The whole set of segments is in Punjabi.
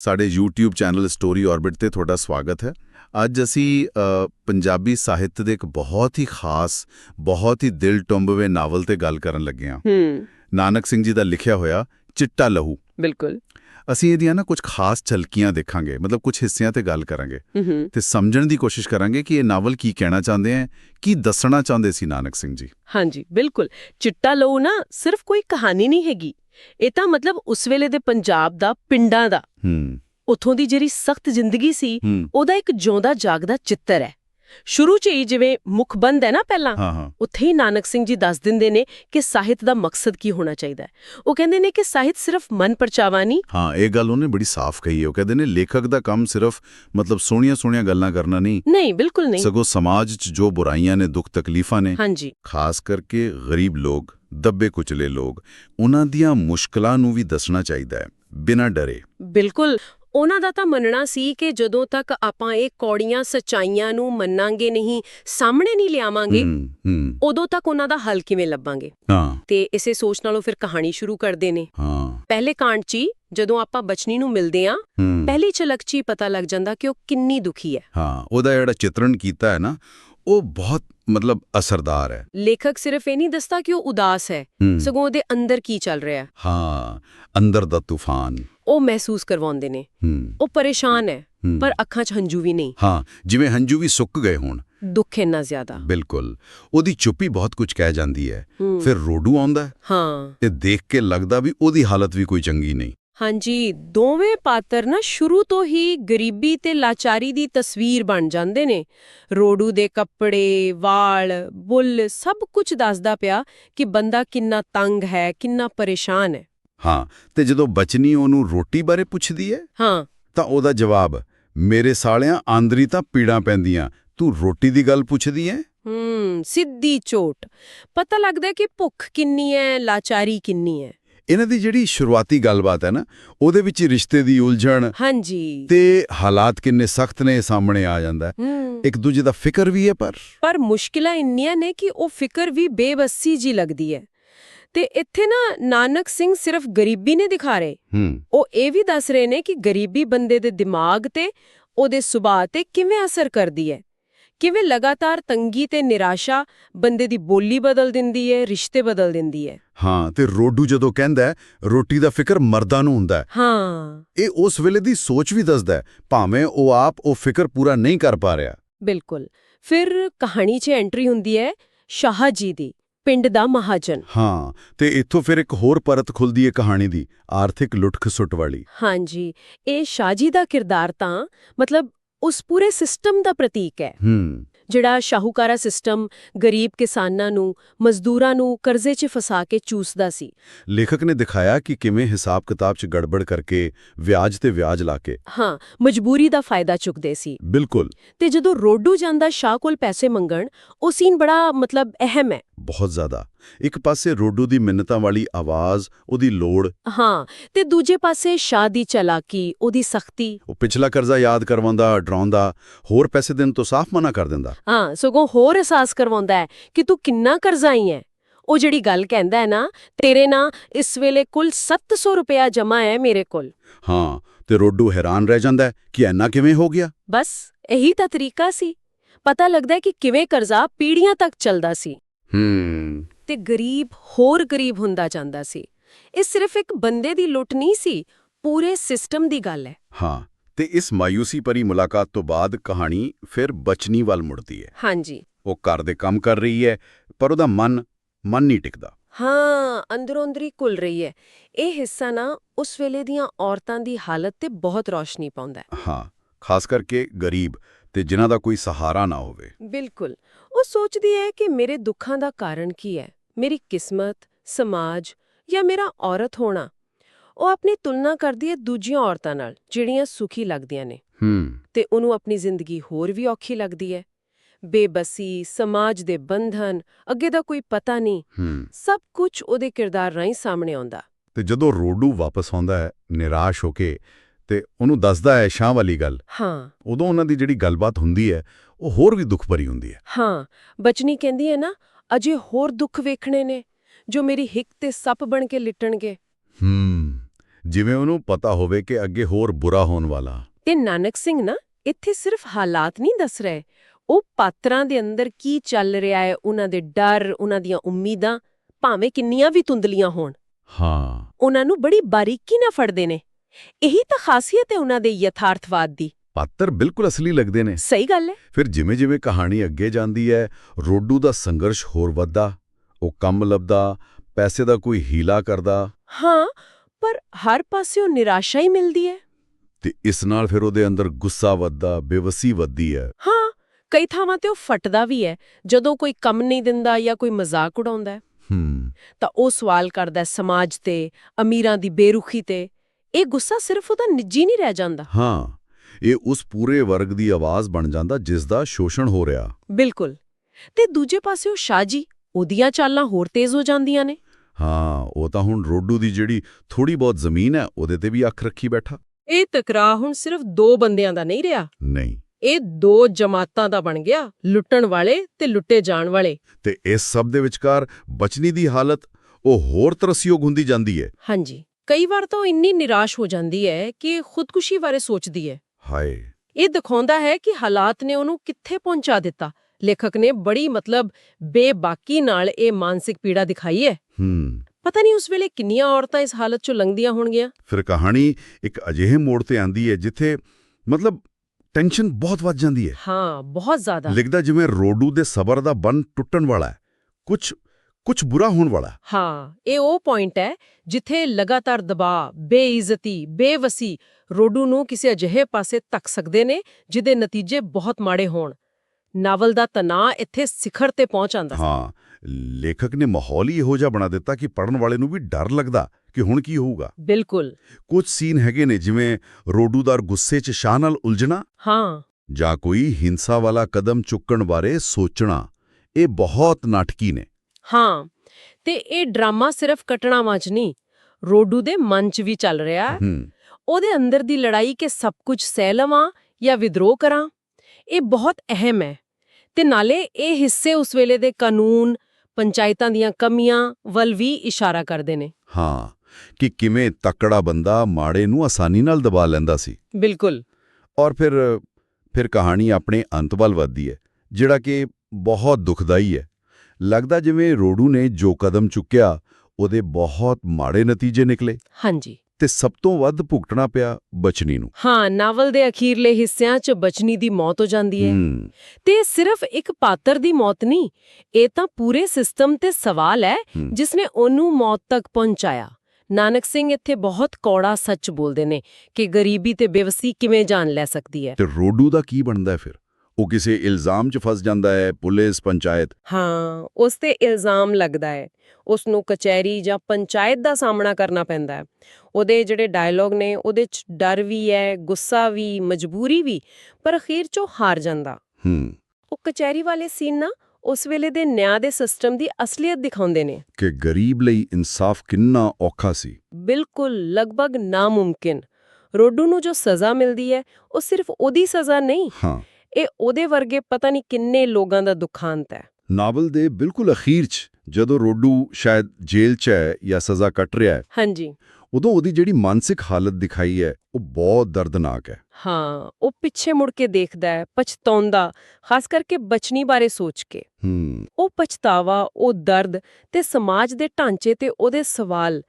ਸਾਡੇ YouTube ਚੈਨਲ ਸਟੋਰੀ ਆਰਬਿਟ ਤੇ ਤੁਹਾਡਾ ਸਵਾਗਤ ਹੈ। ਅੱਜ ਅਸੀਂ ਪੰਜਾਬੀ ਸਾਹਿਤ ਦੇ ਇੱਕ ਬਹੁਤ ਹੀ ਖਾਸ ਬਹੁਤ ਹੀ ਦਿਲ ਟੁੰਬਵੇਂ ਨਾਵਲ ਤੇ ਗੱਲ ਕਰਨ ਲੱਗੇ ਹਾਂ। ਨਾਨਕ ਸਿੰਘ ਜੀ ਦਾ ਲਿਖਿਆ ਹੋਇਆ ਚਿੱਟਾ ਲਹੂ। ਬਿਲਕੁਲ। ਅਸੀਂ ਇਹਦੀਆਂ ਨਾ ਕੁਝ ਖਾਸ ਝਲਕੀਆਂ ਦੇਖਾਂਗੇ ਮਤਲਬ ਕੁਝ ਹਿੱਸਿਆਂ ਤੇ ਗੱਲ ਕਰਾਂਗੇ। ਤੇ ਸਮਝਣ ਦੀ ਕੋਸ਼ਿਸ਼ ਕਰਾਂਗੇ ਕਿ ਇਹ ਨਾਵਲ ਕੀ ਕਹਿਣਾ ਚਾਹੁੰਦੇ ਹੈ ਕੀ ਦੱਸਣਾ ਚਾਹੁੰਦੇ ਸੀ ਨਾਨਕ ਸਿੰਘ ਜੀ। ਹਾਂਜੀ ਬਿਲਕੁਲ। ਚਿੱਟਾ ਲਹੂ ਨਾ ਸਿਰਫ ਕੋਈ ਕਹਾਣੀ ਨਹੀਂ ਹੈਗੀ। ਇਹ ਤਾਂ ਮਤਲਬ ਉਸ ਵੇਲੇ ਦੇ ਪੰਜਾਬ ਦਾ ਪਿੰਡਾਂ ਦਾ। ਹੂੰ। ਉਥੋਂ ਦੀ ਜਿਹੜੀ ਸਖਤ ਜ਼ਿੰਦਗੀ ਸੀ ਉਹਦਾ ਇੱਕ ਜਿਉਂਦਾ ਜਾਗਦਾ ਚਿੱਤਰ ਹੈ। ਸ਼ੁਰੂ 'ਚ ਹੀ ਜਿਵੇਂ ਮੁਖਬੰਦ ਹੈ ਨਾ ਪਹਿਲਾਂ ਉੱਥੇ ਹੀ ਨਾਨਕ ਸਿੰਘ ਜੀ ਦੱਸ ਦਿੰਦੇ ਨੇ ਕਿ ਸਾਹਿਤ ਦਾ ਮਕਸਦ ਕੀ ਹੋਣਾ ਚਾਹੀਦਾ ਹੈ। ਉਹ ਕਹਿੰਦੇ ਨੇ ਕਿ ਸਾਹਿਤ ਸਿਰਫ ਮਨ ਪਰਚਾਵਾ ਨਹੀਂ। ਹਾਂ ਇਹ ਗੱਲ ਉਹਨੇ ਬੜੀ ਸਾਫ਼ ਕਹੀ ਹੈ। ਉਹ ਕਹਿੰਦੇ ਨੇ ਲੇਖਕ ਦਾ ਕੰਮ ਸਿਰਫ ਮਤਲਬ ਸੋਹਣੀਆਂ ਸੋਹਣੀਆਂ ਗੱਲਾਂ ਕਰਨਾ ਨਹੀਂ। ਨਹੀਂ ਬਿਲਕੁਲ ਨਹੀਂ। ਸਗੋਂ ਸਮਾਜ 'ਚ ਜੋ ਬੁਰਾਈਆਂ ਨੇ ਦੁੱਖ ਤਕਲੀਫਾਂ ਨੇ ਹਾਂਜੀ। ਖਾਸ ਕਰਕੇ ਗਰੀਬ ਲੋਕ ਦੱਬੇ ਕੁਚਲੇ ਲੋਕ ਉਹਨਾਂ ਦੀਆਂ ਮੁਸ਼ਕਲਾਂ ਨੂੰ ਵੀ ਦੱਸਣਾ ਚਾਹੀਦਾ ਹੈ ਬਿਨਾਂ ਡਰੇ। ਬਿਲਕੁਲ। ਉਹਨਾਂ ਦਾ ਤਾਂ ਮੰਨਣਾ ਸੀ ਕਿ ਜਦੋਂ ਤੱਕ ਆਪਾਂ ਇਹ ਕੌੜੀਆਂ ਸਚਾਈਆਂ ਨੂੰ ਮੰਨਾਂਗੇ ਨਹੀਂ ਸਾਹਮਣੇ ਨਹੀਂ ਲਿਆਵਾਂਗੇ ਉਦੋਂ ਤੱਕ ਉਹਨਾਂ ਦਾ ਹੱਲ ਕਿਵੇਂ ਲੱਭਾਂਗੇ? ਹਾਂ। ਤੇ ਇਸੇ ਸੋਚ ਨਾਲੋਂ ਫਿਰ ਕਹਾਣੀ ਸ਼ੁਰੂ ਕਰਦੇ ਨੇ। ਹਾਂ। ਪਹਿਲੇ ਕਾਂਡ 'ਚ ਹੀ ਜਦੋਂ ਆਪਾਂ ਬਚਨੀ ਨੂੰ ਮਿਲਦੇ ਆਂ ਹੂੰ। ਪਹਿਲੀ ਝਲਕ 'ਚ ਹੀ ਪਤਾ ਲੱਗ ਜਾਂਦਾ ਕਿ ਉਹ ਕਿੰਨੀ ਦੁਖੀ ਹੈ। ਹਾਂ ਉਹਦਾ ਜਿਹੜਾ ਚਿੱਤਰਣ ਕੀਤਾ ਹੈ ਨਾ ਉਹ ਬਹੁਤ ਮਤਲਬ ਅਸਰਦਾਰ ਹੈ। ਲੇਖਕ ਸਿਰਫ ਇਹ ਨਹੀਂ ਦੱਸਦਾ ਕਿ ਉਹ ਉਦਾਸ ਹੈ। ਸਗੋਂ ਉਹਦੇ ਅੰਦਰ ਕੀ ਚੱਲ ਰਿਹਾ ਹੈ? ਹਾਂ ਅੰਦਰ ਦਾ ਤੂਫਾਨ। ਉਹ ਮਹਿਸੂਸ ਕਰਵਾਉਂਦੇ ਨੇ। ਉਹ ਪਰੇਸ਼ਾਨ ਹੈ। ਪਰ ਅੱਖਾਂ 'ਚ ਹੰਝੂ ਵੀ ਨਹੀਂ। ਹਾਂ ਜਿਵੇਂ ਹੰਝੂ ਵੀ ਸੁੱਕ ਗਏ ਹੋਣ। ਦੁੱਖ ਇੰਨਾ ਜ਼ਿਆਦਾ। ਬਿਲਕੁਲ। ਉਹਦੀ ਚੁੱਪੀ ਬਹੁਤ ਕੁਝ ਕਹਿ ਜਾਂਦੀ ਹੈ। ਫਿਰ ਰੋਡੂ ਆਉਂਦਾ ਹੈ? ਹਾਂ। ਤੇ ਦੇਖ ਕੇ ਲੱਗਦਾ ਵੀ ਉਹਦੀ ਹਾਲਤ ਵੀ ਕੋਈ ਚੰਗੀ ਨਹੀਂ। ਹਾਂਜੀ ਦੋਵੇਂ ਪਾਤਰ ਨਾ ਸ਼ੁਰੂ ਤੋਂ ਹੀ ਗਰੀਬੀ ਤੇ ਲਾਚਾਰੀ ਦੀ ਤਸਵੀਰ ਬਣ ਜਾਂਦੇ ਨੇ। ਰੋਡੂ ਦੇ ਕੱਪੜੇ ਵਾਲ ਬੁੱਲ ਸਭ ਕੁਝ ਦੱਸਦਾ ਪਿਆ ਕਿ ਬੰਦਾ ਕਿੰਨਾ ਤੰਗ ਹੈ ਕਿੰਨਾ ਪਰੇਸ਼ਾਨ ਹੈ। ਹਾਂ ਤੇ ਜਦੋਂ ਬਚਨੀ ਉਹਨੂੰ ਰੋਟੀ ਬਾਰੇ ਪੁੱਛਦੀ ਹੈ? ਹਾਂ। ਤਾਂ ਉਹਦਾ ਜਵਾਬ ਮੇਰੇ ਸਾਲਿਆਂ ਆਂਦਰੀ ਤਾਂ ਪੀੜਾਂ ਪੈਂਦੀਆਂ ਤੂੰ ਰੋਟੀ ਦੀ ਗੱਲ ਪੁੱਛਦੀ ਹੈ? ਹੂੰ ਸਿੱਧੀ ਚੋਟ। ਪਤਾ ਲੱਗਦਾ ਕਿ ਭੁੱਖ ਕਿੰਨੀ ਹੈ ਲਾਚਾਰੀ ਕਿੰਨੀ ਹੈ। ਇਹਨਾਂ ਦੀ ਜਿਹੜੀ ਸ਼ੁਰੂਆਤੀ ਗੱਲਬਾਤ ਹੈ ਨਾ ਉਹਦੇ ਵਿੱਚ ਹੀ ਰਿਸ਼ਤੇ ਦੀ ਉਲਝਣ ਹਾਂਜੀ। ਤੇ ਹਾਲਾਤ ਕਿੰਨੇ ਸਖਤ ਨੇ ਸਾਹਮਣੇ ਆ ਜਾਂਦਾ ਇੱਕ ਦੂਜੇ ਦਾ ਫਿਕਰ ਵੀ ਹੈ ਪਰ? ਪਰ ਮੁਸ਼ਕਿਲਾਂ ਇੰਨੀਆਂ ਨੇ ਕਿ ਉਹ ਫਿਕਰ ਵੀ ਬੇਬਸੀ ਜੀ ਲੱਗਦੀ ਹੈ। ਤੇ ਇੱਥੇ ਨਾ ਨਾਨਕ ਸਿੰਘ ਸਿਰਫ ਗਰੀਬੀ ਨਹੀਂ ਦਿਖਾ ਰਹੇ। ਉਹ ਇਹ ਵੀ ਦੱਸ ਰਹੇ ਨੇ ਕਿ ਗਰੀਬੀ ਬੰਦੇ ਦੇ ਦਿਮਾਗ ਤੇ ਉਹਦੇ ਸੁਭਾਅ ਤੇ ਕਿਵੇਂ ਅਸਰ ਕਰਦੀ ਹੈ। ਕਿਵੇਂ ਲਗਾਤਾਰ ਤੰਗੀ ਤੇ ਨਿਰਾਸ਼ਾ ਬੰਦੇ ਦੀ ਬੋਲੀ ਬਦਲ ਦਿੰਦੀ ਹੈ ਰਿਸ਼ਤੇ ਬਦਲ ਦਿੰਦੀ ਹੈ? ਹਾਂ ਤੇ ਰੋਡੂ ਜਦੋਂ ਕਹਿੰਦਾ ਰੋਟੀ ਦਾ ਫਿਕਰ ਮਰਦਾਂ ਨੂੰ ਹੁੰਦਾ ਹੈ, ਇਹ ਉਸ ਵੇਲੇ ਦੀ ਸੋਚ ਵੀ ਦੱਸਦਾ ਭਾਵੇਂ ਉਹ ਆਪ ਉਹ ਫਿਕਰ ਪੂਰਾ ਨਹੀਂ ਕਰ ਪਾ ਰਿਹਾ। ਬਿਲਕੁਲ। ਫਿਰ ਕਹਾਣੀ 'ਚ ਐਂਟਰੀ ਹੁੰਦੀ ਹੈ ਸ਼ਾਹ ਜੀ ਦੀ ਪਿੰਡ ਦਾ ਮਹਾਜਨ। ਹਾਂ ਤੇ ਇੱਥੋਂ ਫਿਰ ਇੱਕ ਹੋਰ ਪਰਤ ਖੁੱਲਦੀ ਹੈ ਕਹਾਣੀ ਦੀ ਆਰਥਿਕ ਲੁੱਟ-ਖਸੁੱਟ ਵਾਲੀ। ਹਾਂਜੀ ਇਹ ਸ਼ਾਹ ਜੀ ਦਾ ਕਿਰਦਾਰ ਤਾਂ ਮਤਲਬ ਉਸ ਪੂਰੇ ਸਿਸਟਮ ਦਾ ਪ੍ਰਤੀਕ ਹੈ। ਜਿਹੜਾ ਸ਼ਾਹੂਕਾਰਾ ਸਿਸਟਮ ਗਰੀਬ ਕਿਸਾਨਾਂ ਨੂੰ ਮਜ਼ਦੂਰਾਂ ਨੂੰ ਕਰਜ਼ੇ 'ਚ ਫਸਾ ਕੇ ਚੂਸਦਾ ਸੀ। ਲੇਖਕ ਨੇ ਦਿਖਾਇਆ ਕਿ ਕਿਵੇਂ ਹਿਸਾਬ-ਕਿਤਾਬ 'ਚ ਗੜਬੜ ਕਰਕੇ ਵਿਆਜ ਤੇ ਵਿਆਜ ਲਾ ਕੇ। ਹਾਂ ਮਜਬੂਰੀ ਦਾ ਫਾਇਦਾ ਚੁੱਕਦੇ ਸੀ। ਬਿਲਕੁਲ। ਤੇ ਜਦੋਂ ਰੋਡੂ ਜਾਂਦਾ ਸ਼ਾਹ ਕੋਲ ਪੈਸੇ ਮੰਗਣ ਉਹ ਸੀਨ ਬੜਾ ਮਤਲਬ ਅਹਿਮ ਹੈ। ਬਹੁਤ ਜ਼ਿਆਦਾ। ਇੱਕ ਪਾਸੇ ਰੋਡੂ ਦੀ ਮਿੰਨਤਾਂ ਵਾਲੀ ਆਵਾਜ਼ ਉਹਦੀ ਲੋੜ। ਹਾਂ ਤੇ ਦੂਜੇ ਪਾਸੇ ਸ਼ਾਹ ਦੀ ਚਲਾਕੀ ਉਹਦੀ ਸਖਤੀ। ਉਹ ਪਿਛਲਾ ਕਰਜ਼ਾ ਯਾਦ ਕਰਵਾਉਂਦਾ ਡਰਾਉਂਦਾ ਹੋਰ ਪੈਸੇ ਦੇਣ ਤੋਂ ਸਾਫ਼ ਮਨਾ ਕਰ ਦਿੰਦਾ। ਹਾਂ ਸਗੋਂ ਹੋਰ ਅਹਿਸਾਸ ਕਰਵਾਉਂਦਾ ਹੈ ਕਿ ਤੂੰ ਕਿੰਨਾ ਕਰਜ਼ਾਈ ਹੈ ਉਹ ਜਿਹੜੀ ਗੱਲ ਕਹਿੰਦਾ ਹੈ ਨਾ ਤੇਰੇ ਨਾਂ ਇਸ ਵੇਲੇ ਕੁੱਲ 700 ਰੁਪਇਆ ਜਮ੍ਹਾਂ ਹੈ ਮੇਰੇ ਕੋਲ। ਹਾਂ ਤੇ ਰੋਡੂ ਹੈਰਾਨ ਰਹਿ ਜਾਂਦਾ ਹੈ ਕਿ ਐਨਾ ਕਿਵੇਂ ਹੋ ਗਿਆ। ਬਸ ਇਹੀ ਤਾਂ ਤਰੀਕਾ ਸੀ। ਪਤਾ ਲੱਗਦਾ ਹੈ ਕਿ ਕਿਵੇਂ ਕਰਜ਼ਾ ਪੀੜ੍ਹੀਆਂ ਤੱਕ ਚੱਲਦਾ ਸੀ। ਹੂੰ ਤੇ ਗਰੀਬ ਹੋਰ ਗਰੀਬ ਹੁੰਦਾ ਜਾਂਦਾ ਸੀ। ਇਹ ਸਿਰਫ ਇੱਕ ਬੰਦੇ ਦੀ ਲੁੱਟ ਨਹੀਂ ਸੀ ਪੂਰੇ ਸਿਸਟਮ ਦੀ ਗੱਲ ਹੈ। ਹਾਂ ਤੇ ਇਸ ਮਾਇੂਸੀ ਭਰੀ ਮੁਲਾਕਾਤ ਤੋਂ ਬਾਅਦ ਕਹਾਣੀ ਫਿਰ ਬਚਨੀ ਵੱਲ ਮੁੜਦੀ ਹੈ। ਹਾਂਜੀ। ਉਹ ਘਰ ਦੇ ਕੰਮ ਕਰ ਰਹੀ ਹੈ ਪਰ ਉਹਦਾ ਮਨ ਮਨ ਨਹੀਂ ਟਿਕਦਾ। ਹਾਂ ਅੰਦਰੋਂ ਅੰਦਰੀ ਘੁਲ ਰਹੀ ਹੈ। ਇਹ ਹਿੱਸਾ ਨਾ ਉਸ ਵੇਲੇ ਦੀਆਂ ਔਰਤਾਂ ਦੀ ਹਾਲਤ ਤੇ ਬਹੁਤ ਰੌਸ਼ਨੀ ਪਾਉਂਦਾ ਹੈ। ਹਾਂ ਖਾਸ ਕਰਕੇ ਗਰੀਬ ਤੇ ਜਿਨ੍ਹਾਂ ਦਾ ਕੋਈ ਸਹਾਰਾ ਨਾ ਹੋਵੇ। ਬਿਲਕੁਲ। ਉਹ ਸੋਚਦੀ ਹੈ ਕਿ ਮੇਰੇ ਦੁੱਖਾਂ ਦਾ ਕਾਰਨ ਕੀ ਹੈ? ਮੇਰੀ ਕਿਸਮਤ ਸਮਾਜ ਜਾਂ ਮੇਰਾ ਔਰਤ ਹੋਣਾ? ਉਹ ਆਪਣੀ ਤੁਲਨਾ ਕਰਦੀ ਹੈ ਦੂਜੀਆਂ ਔਰਤਾਂ ਨਾਲ ਜਿਹੜੀਆਂ ਸੁਖੀ ਲੱਗਦੀਆਂ ਨੇ। ਹੂੰ। ਤੇ ਉਹਨੂੰ ਆਪਣੀ ਜ਼ਿੰਦਗੀ ਹੋਰ ਵੀ ਔਖੀ ਲੱਗਦੀ ਹੈ। ਬੇਬਸੀ ਸਮਾਜ ਦੇ ਬੰਧਨ ਅੱਗੇ ਦਾ ਕੋਈ ਪਤਾ ਨਹੀਂ। ਸਭ ਕੁਝ ਉਹਦੇ ਕਿਰਦਾਰ ਰਾਹੀਂ ਸਾਹਮਣੇ ਆਉਂਦਾ। ਤੇ ਜਦੋਂ ਰੋਡੂ ਵਾਪਸ ਆਉਂਦਾ ਹੈ ਨਿਰਾਸ਼ ਹੋ ਕੇ ਤੇ ਉਹਨੂੰ ਦੱਸਦਾ ਹੈ ਸ਼ਾਹ ਵਾਲੀ ਗੱਲ। ਹਾਂ। ਉਦੋਂ ਉਹਨਾਂ ਦੀ ਜਿਹੜੀ ਗੱਲਬਾਤ ਹੁੰਦੀ ਹੈ ਉਹ ਹੋਰ ਵੀ ਦੁੱਖ ਭਰੀ ਹੁੰਦੀ ਹੈ। ਹਾਂ ਬਚਨੀ ਕਹਿੰਦੀ ਹੈ ਨਾ ਅਜੇ ਹੋਰ ਦੁੱਖ ਵੇਖਣੇ ਨੇ ਜੋ ਮੇਰੀ ਹਿੱਕ ਤੇ ਸੱਪ ਬਣ ਕੇ ਲਿਟਣਗੇ। ਹੂੰ ਜਿਵੇਂ ਉਹਨੂੰ ਪਤਾ ਹੋਵੇ ਕਿ ਅੱਗੇ ਹੋਰ ਬੁਰਾ ਹੋਣ ਵਾਲਾ। ਤੇ ਨਾਨਕ ਸਿੰਘ ਨਾ ਇੱਥੇ ਸਿਰਫ ਹਾਲਾਤ ਨਹੀਂ ਦੱਸ ਰਹੇ। ਉਹ ਪਾਤਰਾਂ ਦੇ ਅੰਦਰ ਕੀ ਚੱਲ ਰਿਹਾ ਹੈ ਉਹਨਾਂ ਦੇ ਡਰ ਉਹਨਾਂ ਦੀਆਂ ਉਮੀਦਾਂ ਭਾਵੇਂ ਕਿੰਨੀਆਂ ਵੀ ਤੁੰਦਲੀਆਂ ਹੋਣ। ਹਾਂ। ਉਹਨਾਂ ਨੂੰ ਬੜੀ ਬਾਰੀਕੀ ਨਾਲ ਫੜਦੇ ਨੇ। ਇਹੀ ਤਾਂ ਖਾਸੀਅਤ ਹੈ ਉਹਨਾਂ ਦੇ ਯਥਾਰਥਵਾਦ ਦੀ। ਪਾਤਰ ਬਿਲਕੁਲ ਅਸਲੀ ਲੱਗਦੇ ਨੇ। ਸਹੀ ਗੱਲ ਹੈ। ਫਿਰ ਜਿਵੇਂ ਜਿਵੇਂ ਕਹਾਣੀ ਅੱਗੇ ਜਾਂਦੀ ਹੈ ਰੋਡੂ ਦਾ ਸੰਘਰਸ਼ ਹੋਰ ਵੱਧਦਾ ਉਹ ਕੰਮ ਲੱਭਦਾ ਪੈਸੇ ਦਾ ਕੋਈ ਹੀਲਾ ਕਰਦਾ। ਹਾਂ ਪਰ ਹਰ ਪਾਸਿਓਂ ਨਿਰਾਸ਼ਾ ਹੀ ਮਿਲਦੀ ਹੈ। ਤੇ ਇਸ ਨਾਲ ਫਿਰ ਉਹਦੇ ਅੰਦਰ ਗੁੱਸਾ ਵੱਧਦਾ ਬੇਵਸੀ ਵੱਧਦੀ ਹੈ। ਹਾਂ ਕਈ ਥਾਵਾਂ ਤੇ ਉਹ ਫਟਦਾ ਵੀ ਹੈ ਜਦੋਂ ਕੋਈ ਕੰਮ ਨਹੀਂ ਦਿੰਦਾ ਜਾਂ ਕੋਈ ਮਜ਼ਾਕ ਉਡਾਉਂਦਾ ਹੈ। ਹੂੰ। ਤਾਂ ਉਹ ਸਵਾਲ ਕਰਦਾ ਸਮਾਜ ਤੇ ਅਮੀਰਾਂ ਦੀ ਬੇਰੁਖੀ ਤੇ। ਇਹ ਗੁੱਸਾ ਸਿਰਫ ਉਹਦਾ ਨਿੱਜੀ ਨਹੀਂ ਰਹਿ ਜਾਂਦਾ। ਹਾਂ। ਇਹ ਉਸ ਪੂਰੇ ਵਰਗ ਦੀ ਆਵਾਜ਼ ਬਣ ਜਾਂਦਾ ਜਿਸ ਦਾ ਸ਼ੋਸ਼ਣ ਹੋ ਰਿਹਾ। ਬਿਲਕੁਲ। ਤੇ ਦੂਜੇ ਪਾਸੇ ਉਹ ਸ਼ਾਜੀ ਉਹਦੀਆਂ ਚਾਲਾਂ ਹੋਰ ਤੇਜ਼ ਹੋ ਜਾਂਦੀਆਂ ਨੇ। ਹਾਂ ਉਹ ਤਾਂ ਹੁਣ ਰੋਡੂ ਦੀ ਜਿਹੜੀ ਥੋੜੀ ਬਹੁਤ ਜ਼ਮੀਨ ਹੈ ਉਹਦੇ ਤੇ ਵੀ ਅੱਖ ਰੱਖੀ ਬੈਠਾ। ਇਹ ਤਕਰਾਰ ਹੁਣ ਸਿਰਫ ਦੋ ਬੰਦਿਆਂ ਦਾ ਨਹੀਂ ਰਿਹਾ। ਨਹੀਂ। ਇਹ ਦੋ ਜਮਾਤਾਂ ਦਾ ਬਣ ਗਿਆ ਲੁੱਟਣ ਵਾਲੇ ਤੇ ਲੁੱਟੇ ਜਾਣ ਵਾਲੇ। ਤੇ ਇਸ ਸਭ ਦੇ ਵਿਚਕਾਰ ਬਚਨੀ ਦੀ ਹਾਲਤ ਉਹ ਹੋਰ ਤਰਸਯੋਗ ਹੁੰਦੀ ਜਾਂਦੀ ਹੈ। ਹਾਂਜੀ। ਕਈ ਵਾਰ ਤਾਂ ਇੰਨੀ ਨਿਰਾਸ਼ ਹੋ ਜਾਂਦੀ ਹੈ ਕਿ ਖੁਦਕੁਸ਼ੀ ਬਾਰੇ ਸੋਚਦੀ ਹੈ। ਹਾਏ। ਇਹ ਦਿਖਾਉਂਦਾ ਹੈ ਕਿ ਹਾਲਾਤ ਨੇ ਉਹਨੂੰ ਕਿੱਥੇ ਪਹੁੰਚਾ ਦਿੱਤਾ। ਲੇਖਕ ਨੇ ਬੜੀ ਮਤਲਬ ਬੇਬਾਕੀ ਨਾਲ ਇਹ ਮਾਨਸਿਕ ਪੀੜਾ ਦਿਖਾਈ ਹੈ। ਹੂੰ। ਪਤਾ ਨਹੀਂ ਉਸ ਵੇਲੇ ਕਿੰਨੀਆਂ ਔਰਤਾਂ ਇਸ ਹਾਲਤ 'ਚੋਂ ਲੰਘਦੀਆਂ ਹੋਣਗੀਆਂ। ਫਿਰ ਕਹਾਣੀ ਇੱਕ ਅਜਿਹੇ ਮੋੜ ਤੇ ਆਂਦੀ ਹੈ ਜਿੱਥੇ ਮਤਲਬ ਟੈਨਸ਼ਨ ਬਹੁਤ ਵੱਧ ਜਾਂਦੀ ਹੈ। ਹਾਂ ਬਹੁਤ ਜ਼ਿਆਦਾ। ਲਿਖਦਾ ਜਿਵੇਂ ਰੋਡੂ ਦੇ ਸਬਰ ਦਾ ਬੰਨ ਟੁੱਟਣ ਵਾਲਾ ਹੈ। ਕੁਝ ਕੁਝ ਬੁਰਾ ਹੋਣ ਵਾਲਾ। ਹੈ। ਇਹ ਉਹ ਪੁਆਇੰਟ ਹੈ ਜਿੱਥੇ ਲਗਾਤਾਰ ਦਬਾਅ ਬੇਇੱਜ਼ਤੀ ਬੇਵਸੀ ਰੋਡੂ ਨੂੰ ਕਿਸੇ ਅਜਿਹੇ ਪਾਸੇ ਤੱਕ ਸਕਦੇ ਨੇ ਜਿਹਦੇ ਨਤੀਜੇ ਬਹੁਤ ਮਾੜੇ ਹੋਣ। ਨਾਵਲ ਦਾ ਤਣਾਅ ਇੱਥੇ ਸਿਖਰ ਤੇ ਪਹੁੰਚ ਆਂਦਾ ਹਾਂ ਲੇਖਕ ਨੇ ਮਾਹੌਲ ਹੀ ਇਹੋ ਜਿਹਾ ਬਣਾ ਦਿੱਤਾ ਕਿ ਪੜਨ ਵਾਲੇ ਨੂੰ ਵੀ ਡਰ ਲੱਗਦਾ ਕਿ ਹੁਣ ਕੀ ਹੋਊਗਾ। ਬਿਲਕੁਲ। ਕੁਝ ਸੀਨ ਹੈਗੇ ਨੇ ਜਿਵੇਂ ਰੋਡੂਦਾਰ ਗੁੱਸੇ 'ਚ ਸ਼ਾਹ ਨਾਲ ਉਲਝਣਾ ਹਾਂ। ਜਾਂ ਕੋਈ ਹਿੰਸਾ ਵਾਲਾ ਕਦਮ ਚੁੱਕਣ ਬਾਰੇ ਸੋਚਣਾ ਇਹ ਬਹੁਤ ਨਾਟਕੀ ਨੇ। ਹਾਂ ਤੇ ਇਹ ਡਰਾਮਾ ਸਿਰਫ ਕਟਣਾਵਾਂ 'ਚ ਨਹੀਂ ਰੋਡੂ ਦੇ ਮਨ 'ਚ ਵੀ ਚੱਲ ਰਿਹਾ ਉਹਦੇ ਅੰਦਰ ਦੀ ਲੜਾਈ ਕਿ ਸਭ ਕੁਝ ਸਹਿ ਲਵਾਂ ਜਾਂ ਵਿਦਰੋਹ ਕਰਾਂ ਇਹ ਬਹੁਤ ਅਹਿਮ ਹੈ। ਤੇ ਨਾਲੇ ਇਹ ਹਿੱਸੇ ਉਸ ਵੇਲੇ ਦੇ ਕਾਨੂੰਨ ਪੰਚਾਇਤਾਂ ਦੀਆਂ ਕਮੀਆਂ ਵੱਲ ਵੀ ਇਸ਼ਾਰਾ ਕਰਦੇ ਨੇ। ਹਾਂ ਕਿ ਕਿਵੇਂ ਤਕੜਾ ਬੰਦਾ ਮਾੜੇ ਨੂੰ ਆਸਾਨੀ ਨਾਲ ਦਬਾ ਲੈਂਦਾ ਸੀ। ਬਿਲਕੁਲ। ਔਰ ਫਿਰ ਫਿਰ ਕਹਾਣੀ ਆਪਣੇ ਅੰਤ ਵੱਲ ਵੱਧਦੀ ਹੈ ਜਿਹੜਾ ਕਿ ਬਹੁਤ ਦੁਖਦਾਈ ਹੈ। ਲੱਗਦਾ ਜਿਵੇਂ ਰੋਡੂ ਨੇ ਜੋ ਕਦਮ ਚੁੱਕਿਆ ਉਹਦੇ ਬਹੁਤ ਮਾੜੇ ਨਤੀਜੇ ਨਿਕਲੇ। ਹਾਂਜੀ। ਤੇ ਸਭ ਤੋਂ ਵੱਧ ਭੁਗਤਣਾ ਪਿਆ ਬਚਨੀ ਨੂੰ। ਹਾਂ ਨਾਵਲ ਦੇ ਅਖੀਰਲੇ ਹਿੱਸਿਆਂ 'ਚ ਬਚਨੀ ਦੀ ਮੌਤ ਹੋ ਜਾਂਦੀ ਹੈ। ਤੇ ਸਿਰਫ ਇੱਕ ਪਾਤਰ ਦੀ ਮੌਤ ਨਹੀਂ ਇਹ ਤਾਂ ਪੂਰੇ ਸਿਸਟਮ ਤੇ ਸਵਾਲ ਹੈ ਹੂੰ। ਜਿਸ ਨੇ ਉਹਨੂੰ ਮੌਤ ਤੱਕ ਪਹੁੰਚਾਇਆ। ਨਾਨਕ ਸਿੰਘ ਇੱਥੇ ਬਹੁਤ ਕੌੜਾ ਸੱਚ ਬੋਲਦੇ ਨੇ ਕਿ ਗਰੀਬੀ ਤੇ ਬੇਵਸੀ ਕਿਵੇਂ ਜਾਨ ਲੈ ਸਕਦੀ ਹੈ? ਤੇ ਰੋਡੂ ਦਾ ਕੀ ਬਣਦਾ ਹੈ ਫਿਰ? ਉਹ ਕਿਸੇ ਇਲਜ਼ਾਮ 'ਚ ਫਸ ਜਾਂਦਾ ਹੈ ਪੁਲਿਸ ਪੰਚਾਇਤ। ਹਾਂ ਉਸ ਤੇ ਇਲਜ਼ਾਮ ਲੱਗਦਾ ਹੈ। ਉਸ ਨੂੰ ਕਚਹਿਰੀ ਜਾਂ ਪੰਚਾਇਤ ਦਾ ਸਾਹਮਣਾ ਕਰਨਾ ਪੈਂਦਾ ਹੈ। ਉਹਦੇ ਜਿਹੜੇ ਡਾਇਲੌਗ ਨੇ ਉਹਦੇ 'ਚ ਡਰ ਵੀ ਹੈ ਗੁੱਸਾ ਵੀ ਮਜਬੂਰੀ ਵੀ ਪਰ ਅਖੀਰ 'ਚ ਉਹ ਹਾਰ ਜਾਂਦਾ। ਹੂੰ। ਉਹ ਕਚਹਿਰੀ ਵਾਲੇ ਸੀਨ ਨਾ ਉਸ ਵੇਲੇ ਦੇ ਨਿਆਂ ਦੇ ਸਿਸਟਮ ਦੀ ਅਸਲੀਅਤ ਦਿਖਾਉਂਦੇ ਨੇ। ਕਿ ਗਰੀਬ ਲਈ ਇਨਸਾਫ ਕਿੰਨਾ ਔਖਾ ਸੀ। ਬਿਲਕੁਲ ਲਗਭਗ ਨਾਮੁਮਕਿਨ। ਰੋਡੂ ਨੂੰ ਜੋ ਸਜ਼ਾ ਮਿਲਦੀ ਹੈ ਉਹ ਸਿਰਫ ਉਹਦੀ ਸਜ਼ਾ ਨਹੀਂ ਹਾਂ। ਇਹ ਉਹਦੇ ਵਰਗੇ ਪਤਾ ਨਹੀਂ ਕਿੰਨੇ ਲੋਕਾਂ ਦਾ ਦੁਖਾਂਤ ਹੈ। ਨਾਵਲ ਦੇ ਬਿਲਕੁਲ ਅਖੀਰ 'ਚ ਜਦੋਂ ਰੋਡੂ ਸ਼ਾਇਦ ਜੇਲ੍ਹ 'ਚ ਹੈ ਜਾਂ ਸਜ਼ਾ ਕੱਟ ਰਿਹਾ ਹੈ ਹਾਂਜੀ। ਉਦੋਂ ਉਹਦੀ ਜਿਹੜੀ ਮਾਨਸਿਕ ਹਾਲਤ ਦਿਖਾਈ ਹੈ ਉਹ ਬਹੁਤ ਦਰਦਨਾਕ ਹੈ। ਹਾਂ ਉਹ ਪਿੱਛੇ ਮੁੜ ਕੇ ਦੇਖਦਾ ਹੈ ਪਛਤਾਉਂਦਾ ਖਾਸ ਕਰਕੇ ਬਚਨੀ ਬਾਰੇ ਸੋਚ ਕੇ। ਹੂੰ। ਉਹ ਪਛਤਾਵਾ ਉਹ ਦਰਦ ਤੇ ਸਮਾਜ ਦੇ ਢਾਂਚੇ ਤੇ ਉਹਦੇ ਸਵਾਲ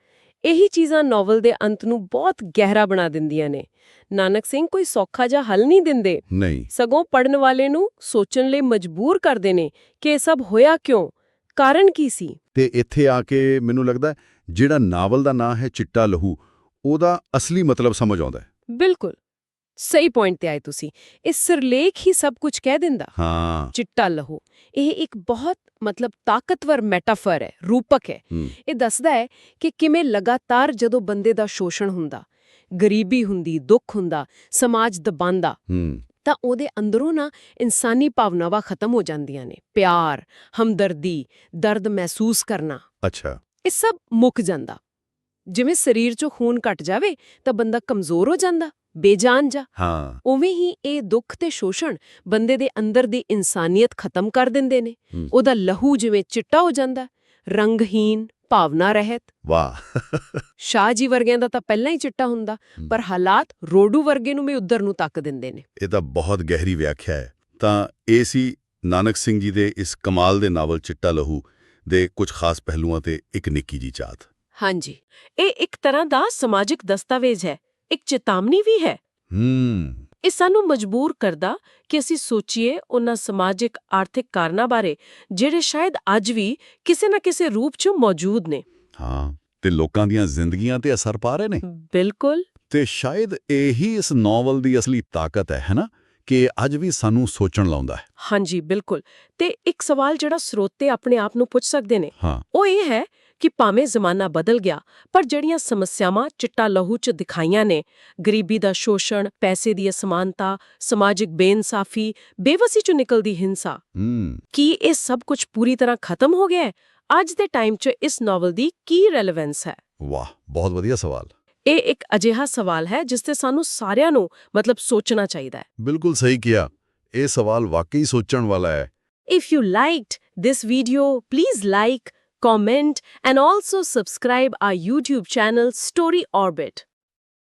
ਇਹੀ ਚੀਜ਼ਾਂ ਨੋਵਲ ਦੇ ਅੰਤ ਨੂੰ ਬਹੁਤ ਗਹਿਰਾ ਬਣਾ ਦਿੰਦੀਆਂ ਨੇ। ਨਾਨਕ ਸਿੰਘ ਕੋਈ ਸੌਖਾ ਜਿਹਾ ਹੱਲ ਨਹੀਂ ਦਿੰਦੇ। ਨਹੀਂ। ਸਗੋਂ ਪੜਨ ਵਾਲੇ ਨੂੰ ਸੋਚਣ ਲਈ ਮਜਬੂਰ ਕਰਦੇ ਨੇ ਕਿ ਇਹ ਸਭ ਹੋਇਆ ਕਿਉਂ? ਕਾਰਨ ਕੀ ਸੀ? ਤੇ ਇੱਥੇ ਆ ਕੇ ਮੈਨੂੰ ਲੱਗਦਾ ਜਿਹੜਾ ਨਾਵਲ ਦਾ ਨਾਂ ਹੈ ਚਿੱਟਾ ਲਹੂ ਉਹਦਾ ਅਸਲੀ ਮਤਲਬ ਸਮਝ ਆਉਂਦਾ ਹੈ। ਬਿਲਕੁਲ। ਸਹੀ ਪੁਆਇੰਟ ਤੇ ਆਏ ਤੁਸੀਂ। ਇਹ ਸਿਰਲੇਖ ਹੀ ਸਭ ਕੁਝ ਕਹਿ ਦਿੰਦਾ। ਹਾਂ। ਚਿੱਟਾ ਲਹੂ। ਇਹ ਇੱਕ ਬਹੁਤ ਮਤਲਬ ਤਾਕਤਵਰ ਮੈਟਾਫਰ ਹੈ ਰੂਪਕ ਹੈ। ਇਹ ਦੱਸਦਾ ਹੈ ਕਿ ਕਿਵੇਂ ਲਗਾਤਾਰ ਜਦੋਂ ਬੰਦੇ ਦਾ ਸ਼ੋਸ਼ਣ ਹੁੰਦਾ ਗਰੀਬੀ ਹੁੰਦੀ ਦੁੱਖ ਹੁੰਦਾ ਸਮਾਜ ਦਬਾਂਦਾ ਤਾਂ ਉਹਦੇ ਅੰਦਰੋਂ ਨਾ ਇਨਸਾਨੀ ਭਾਵਨਾਵਾਂ ਖਤਮ ਹੋ ਜਾਂਦੀਆਂ ਨੇ। ਪਿਆਰ ਹਮਦਰਦੀ ਦਰਦ ਮਹਿਸੂਸ ਕਰਨਾ। ਅੱਛਾ। ਇਹ ਸਭ ਮੁੱਕ ਜਾਂਦਾ। ਜਿਵੇਂ ਸਰੀਰ 'ਚੋਂ ਖੂਨ ਘਟ ਜਾਵੇ ਤਾਂ ਬੰਦਾ ਕਮਜ਼ੋਰ ਹੋ ਜਾਂਦਾ। ਬੇਜਾਨ ਜਾ। ਹਾਂ। ਉਵੇਂ ਹੀ ਇਹ ਦੁੱਖ ਤੇ ਸ਼ੋਸ਼ਣ ਬੰਦੇ ਦੇ ਅੰਦਰ ਦੀ ਇਨਸਾਨੀਅਤ ਖਤਮ ਕਰ ਦਿੰਦੇ ਨੇ। ਉਹਦਾ ਲਹੂ ਜਿਵੇਂ ਚਿੱਟਾ ਹੋ ਜਾਂਦਾ ਰੰਗਹੀਨ ਭਾਵਨਾ ਰਹਿਤ। ਵਾਹ। ਸ਼ਾਹ ਜੀ ਵਰਗਿਆਂ ਦਾ ਤਾਂ ਪਹਿਲਾਂ ਹੀ ਚਿੱਟਾ ਹੁੰਦਾ ਪਰ ਹਾਲਾਤ ਰੋਡੂ ਵਰਗੇ ਨੂੰ ਵੀ ਉਧਰ ਨੂੰ ਤੱਕ ਦਿੰਦੇ ਨੇ। ਇਹ ਤਾਂ ਬਹੁਤ ਗਹਿਰੀ ਵਿਆਖਿਆ ਹੈ। ਤਾਂ ਇਹ ਸੀ ਨਾਨਕ ਸਿੰਘ ਜੀ ਦੇ ਇਸ ਕਮਾਲ ਦੇ ਨਾਵਲ ਚਿੱਟਾ ਲਹੂ ਦੇ ਕੁਝ ਖਾਸ ਪਹਿਲੂਆਂ ਤੇ ਇੱਕ ਨਿੱਕੀ ਜੀ ਚਾਤ। ਹਾਂਜੀ। ਇਹ ਇੱਕ ਤਰ੍ਹਾਂ ਦਾ ਸਮਾਜਿਕ ਦਸਤਾਵੇਜ਼ ਹੈ। ਇੱਕ ਚੇਤਾਵਨੀ ਵੀ ਹੈ। ਹੂੰ। ਇਹ ਸਾਨੂੰ ਮਜਬੂਰ ਕਰਦਾ ਕਿ ਅਸੀਂ ਸੋਚੀਏ ਉਹਨਾਂ ਸਮਾਜਿਕ ਆਰਥਿਕ ਕਾਰਨਾਂ ਬਾਰੇ ਜਿਹੜੇ ਸ਼ਾਇਦ ਅੱਜ ਵੀ ਕਿਸੇ ਨਾ ਕਿਸੇ ਰੂਪ 'ਚ ਮੌਜੂਦ ਨੇ। ਹਾਂ ਤੇ ਲੋਕਾਂ ਦੀਆਂ ਜ਼ਿੰਦਗੀਆਂ ਤੇ ਅਸਰ ਪਾ ਰਹੇ ਨੇ। ਬਿਲਕੁਲ। ਤੇ ਸ਼ਾਇਦ ਇਹੀ ਇਸ ਨਾਵਲ ਦੀ ਅਸਲੀ ਤਾਕਤ ਹੈ ਹੈਨਾ ਕਿ ਅੱਜ ਵੀ ਸਾਨੂੰ ਸੋਚਣ ਲਾਉਂਦਾ ਹੈ। ਹਾਂਜੀ ਬਿਲਕੁਲ। ਤੇ ਇੱਕ ਸਵਾਲ ਜਿਹੜਾ ਸਰੋਤੇ ਆਪਣੇ ਆਪ ਨੂੰ ਪੁੱਛ ਸਕਦੇ ਨੇ ਉਹ ਇਹ ਹੈ ਕਿ ਭਾਵੇਂ ਜ਼ਮਾਨਾ ਬਦਲ ਗਿਆ ਪਰ ਜਿਹੜੀਆਂ ਸਮੱਸਿਆਵਾਂ ਚਿੱਟਾ ਲਹੂ 'ਚ ਦਿਖਾਈਆਂ ਨੇ ਗਰੀਬੀ ਦਾ ਸ਼ੋਸ਼ਣ ਪੈਸੇ ਦੀ ਅਸਮਾਨਤਾ ਸਮਾਜਿਕ ਬੇਇਨਸਾਫੀ ਬੇਵਸੀ 'ਚੋਂ ਨਿਕਲਦੀ ਹਿੰਸਾ ਕੀ ਇਹ ਸਭ ਕੁਝ ਪੂਰੀ ਤਰ੍ਹਾਂ ਖਤਮ ਹੋ ਗਿਆ ਹੈ? ਅੱਜ ਦੇ ਟਾਈਮ 'ਚ ਇਸ ਨਾਵਲ ਦੀ ਕੀ ਰੈਲੇਵੈਂਸ ਹੈ? ਵਾਹ ਬਹੁਤ ਵਧੀਆ ਸਵਾਲ। ਇਹ ਇੱਕ ਅਜਿਹਾ ਸਵਾਲ ਹੈ ਜਿਸ ਤੇ ਸਾਨੂੰ ਸਾਰਿਆਂ ਨੂੰ ਮਤਲਬ ਸੋਚਣਾ ਚਾਹੀਦਾ ਹੈ। ਬਿਲਕੁਲ ਸਹੀ ਕਿਹਾ। ਇਹ ਸਵਾਲ ਵਾਕਈ ਸੋਚਣ ਵਾਲਾ ਹੈ। If you liked this video, please like, comment, and also subscribe our YouTube channel Story Orbit.